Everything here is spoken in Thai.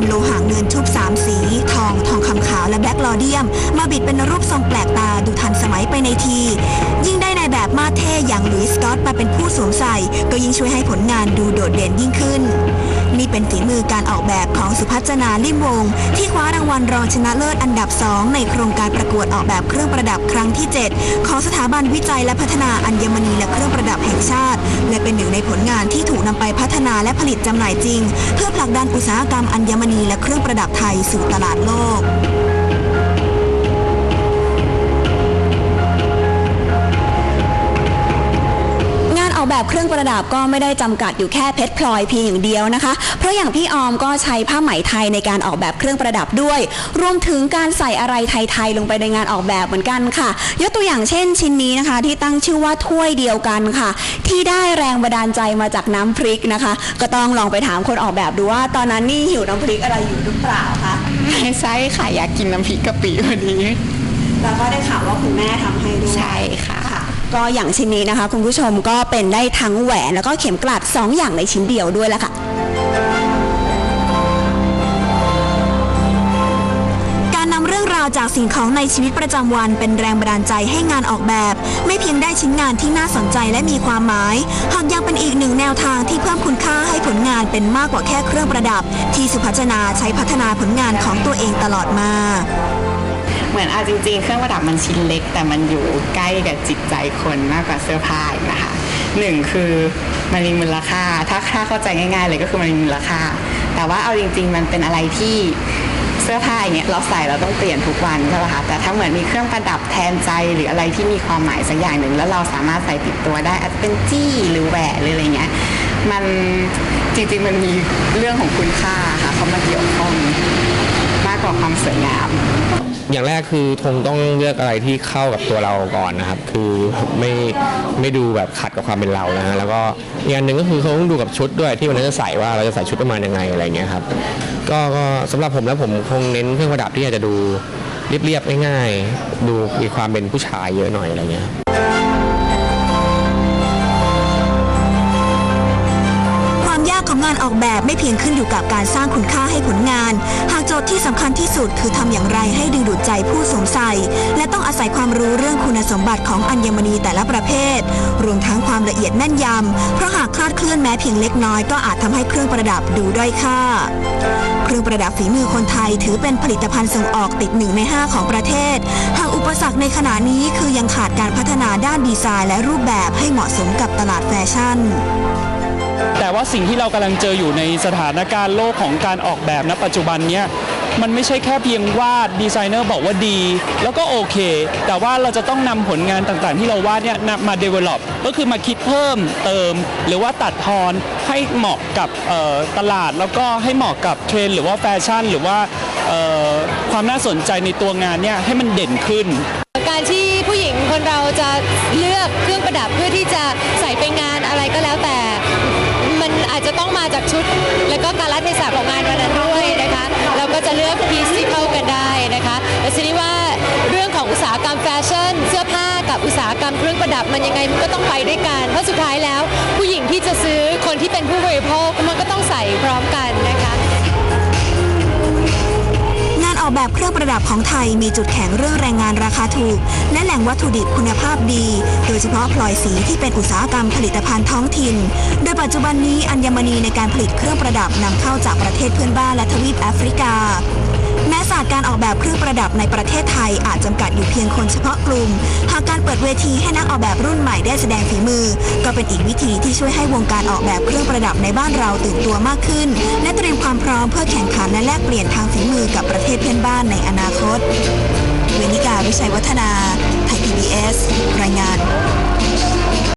ำโลหะเงินชุบสามสีทอง อเดียม มาบิดเป็นรูปทรงแปลกตาดูทันสมัยไปในที ยิ่งได้ในแบบมาเท่อย่างหลุยส์สกอตมาเป็นผู้สวมใส่ ก็ยิ่งช่วยให้ผลงานดูโดดเด่นยิ่งขึ้น นี่เป็นฝีมือการออกแบบของสุพัฒนาลิมวง ที่คว้ารางวัลรองชนะเลิศอันดับ 2 ในโครงการประกวดออกแบบเครื่องประดับครั้งที่ 7 ของสถาบันวิจัยและพัฒนาอัญมณีและเครื่องประดับแห่งชาติ และเป็นหนึ่งในผลงานที่ถูกนำไปพัฒนาและผลิตจำหน่ายจริง เพื่อผลักดันอุตสาหกรรมอัญมณีและเครื่องประดับไทยสู่ตลาดโลก เครื่องประดับก็ไม่ได้จำกัดอยู่แค่เพชรพลอยเพียงอย่างเดียวนะคะ เพราะอย่างพี่ออมก็ใช้ผ้าไหมไทยในการออกแบบเครื่องประดับด้วย รวมถึงการใส่อะไรไทยๆลงไปในงานออกแบบเหมือนกันค่ะ ยกตัวอย่างเช่นชิ้นนี้นะคะ ที่ตั้งชื่อว่าถ้วยเดียวกันค่ะ ที่ได้แรงบันดาลใจมาจากน้ำพริกนะคะ ก็ต้องลองไปถามคนออกแบบดูว่า ตอนนั้นนี่หิวน้ำพริกอะไรอยู่หรือเปล่าคะไม่ใช่ค่ะอยากกินน้ำพริกกะปิพอดีแล้วก็ได้ข่าวว่าคุณแม่ทำให้ด้วยใช่ค่ะ ก็อย่างชิ้นนี้นะคะ คุณผู้ชมก็เป็นได้ทั้งแหวนแล้วก็เข็มกลัด 2 อย่างในชิ้นเดียวด้วยแหละค่ะ การนำเรื่องราวจากสิ่งของในชีวิตประจำวันเป็นแรงบันดาลใจให้งานออกแบบ ไม่เพียงได้ชิ้นงานที่น่าสนใจและมีความหมาย หากยังเป็นอีกหนึ่งแนวทางที่เพิ่มคุณค่าให้ผลงานเป็นมากกว่าแค่เครื่องประดับ ที่สุพัชนาใช้พัฒนาผลงานของตัวเองตลอดมา เหมือนเอาจริง ๆ เครื่องประดับมันชิ้นเล็ก แต่มันอยู่ใกล้กับจิตใจคนมากกว่าเสื้อผ้าอีกนะคะหนึ่งคือมันมีมูลค่า ถ้าถ้าเข้าใจง่าย ๆ เลยก็คือมันมีมูลค่า แต่ว่าเอาจริง ๆ มันเป็นอะไรที่เสื้อผ้าอย่างเงี้ยเราใส่เราต้องเปลี่ยนทุกวันใช่ป่ะคะแต่ถ้าเหมือนมีเครื่องประดับแทนใจหรืออะไรที่มีความหมายสักอย่างหนึ่ง แล้วเราสามารถใส่ติดตัวได้อาจจะเป็นจี้หรือแหวนหรืออะไรเงี้ยมันจริงๆมันมีเรื่องของคุณค่าค่ะเขามาเกี่ยวข้องมากกว่าความสวยงาม อย่างแรกคือคงต้องเลือกอะไรที่เข้ากับตัวเราก่อนนะครับ คือไม่ไม่ดูแบบขัดกับความเป็นเรานะฮะแล้วก็อีกอันหนึ่งก็คือเขาต้องดูกับชุดด้วยที่วันนั้นจะใส่ว่าเราจะใส่ชุดประมาณยังไงอะไรเงี้ยครับก็ก็สำหรับผมแล้วผมคงเน้นเครื่องประดับที่อาจจะดูเรียบๆง่ายๆดูมีความเป็นผู้ชายเยอะหน่อยอะไรเงี้ยครับ ของงานออกแบบไม่เพียงขึ้นอยู่กับการสร้างคุณค่าให้ผลงาน หากโจทย์ที่สำคัญที่สุดคือทำอย่างไรให้ดึงดูดใจผู้สวมใส่ และต้องอาศัยความรู้เรื่องคุณสมบัติของอัญมณีแต่ละประเภท รวมทั้งความละเอียดแม่นยำเพราะหากคลาดเคลื่อนแม้เพียงเล็กน้อยก็อาจทำให้เครื่องประดับดูด้อยค่า เครื่องประดับฝีมือคนไทยถือเป็นผลิตภัณฑ์ส่งออกติดหนึ่งใน 5 ของประเทศ หากอุปสรรคในขณะนี้คือยังขาดการพัฒนาด้านดีไซน์และรูปแบบให้เหมาะสมกับตลาดแฟชั่น แต่ว่าสิ่งที่เรากำลังเจออยู่ในสถานการณ์โลกของการออกแบบณปัจจุบันเนี้ยมันไม่ใช่แค่เพียงวาดดีไซเนอร์บอกว่าดี แล้วก็โอเค แต่ว่าเราจะต้องนำผลงานต่างๆ ที่เราวาดเนี่ยมา develop ก็คือมาคิดเพิ่มเติม หรือว่าตัดทอนให้เหมาะกับตลาด แล้วก็ให้เหมาะกับเทรนหรือว่าแฟชั่น หรือว่าความน่าสนใจในตัวงานเนี่ยให้มันเด่นขึ้น การที่ผู้หญิงคนเราจะเลือกเครื่องประดับเพื่อที่จะใส่ไปงานอะไรก็แล้วแต่ ต้องมาจากชุด และก็การรัดเทศะของงานวันนั้นด้วยนะคะ เราก็จะเลือกพีซที่เข้ากันได้นะคะแต่ทีนี้ว่าเรื่องของอุตสาหกรรมแฟชั่น เสื้อผ้ากับอุตสาหกรรมเครื่องประดับมันยังไงมันก็ต้องไปด้วยกันเพราะสุดท้ายแล้ว ผู้หญิงที่จะซื้อคนที่เป็นผู้บริโภคมันก็ต้องใส่พร้อมกัน ออกแบบเครื่องประดับของไทยมีจุดแข็งเรื่องแรงงานราคาถูก และแหล่งวัตถุดิบคุณภาพดี โดยเฉพาะพลอยสีที่เป็นอุตสาหกรรมผลิตภัณฑ์ท้องถิ่น โดยปัจจุบันนี้อัญมณีในการผลิตเครื่องประดับนำเข้าจากประเทศเพื่อนบ้านและทวีปแอฟริกาแม้ศาสตร์การออกแบบเครื่องประดับในประเทศไทยอาจจำกัดอยู่เพียงคนเฉพาะกลุ่มหาก เวทีให้นักออกแบบรุ่นใหม่ได้แสดงฝีมือ ก็เป็นอีกวิธีที่ช่วยให้วงการออกแบบเครื่องประดับในบ้านเราตื่นตัวมากขึ้น และเตรียมความพร้อมเพื่อแข่งขันและแลกเปลี่ยนทางฝีมือกับประเทศเพื่อนบ้านในอนาคต เวนิกาวิชัยวัฒนาไทยพีบีเอสรายงาน